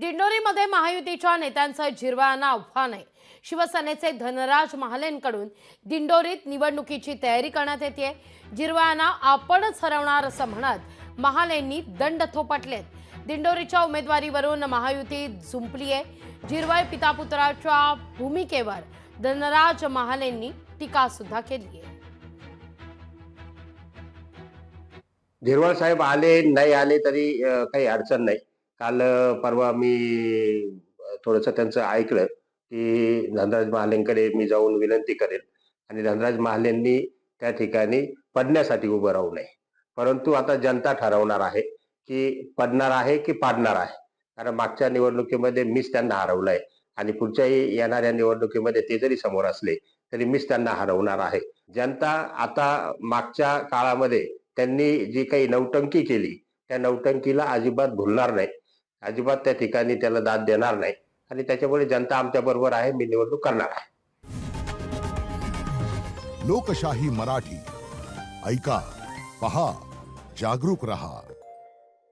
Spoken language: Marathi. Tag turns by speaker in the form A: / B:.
A: दिंडोरीमध्ये महायुतीच्या नेत्यांचं झिरवाना आव्हान आहे शिवसेनेचे धनराज महालेंकडून दिंडोरीत निवडणुकीची तयारी करण्यात येते जिरवाना आपणच हरवणार असं म्हणत महालेंनी दंड थोपटलेत. दिंडोरीच्या उमेदवारीवरून महायुती झुंपली आहे जिरवाय पितापुत्राच्या भूमिकेवर धनराज महालेंनी टीका सुद्धा केली आहे
B: झिरवळ साहेब आले नाही आले तरी काही अडचण नाही. काल परवा मी थोडस त्यांचं ऐकलं की धनराज महालेंकडे मी जाऊन विनंती करेन आणि धनराज महालेंनी त्या ठिकाणी पडण्यासाठी उभं राहू नये. परंतु आता जनता ठरवणार आहे की पडणार आहे की पाडणार आहे. कारण मागच्या निवडणुकीमध्ये मीच त्यांना हरवलंय आणि पुढच्याही येणाऱ्या निवडणुकीमध्ये ते जरी समोर असले तरी मीच त्यांना हरवणार आहे. जनता आता मागच्या काळामध्ये त्यांनी जी काही नौटंकी केली त्या नौटंकीला अजिबात भुलणार नाही. अजिबात त्या ठिकाणी त्याला दाद देणार नाही. आणि त्याच्यामुळे जनता आमच्या बरोबर आहे मी निवडणूक करणार आहे.
C: लोकशाही मराठी. ऐका पहा जागरूक रहा.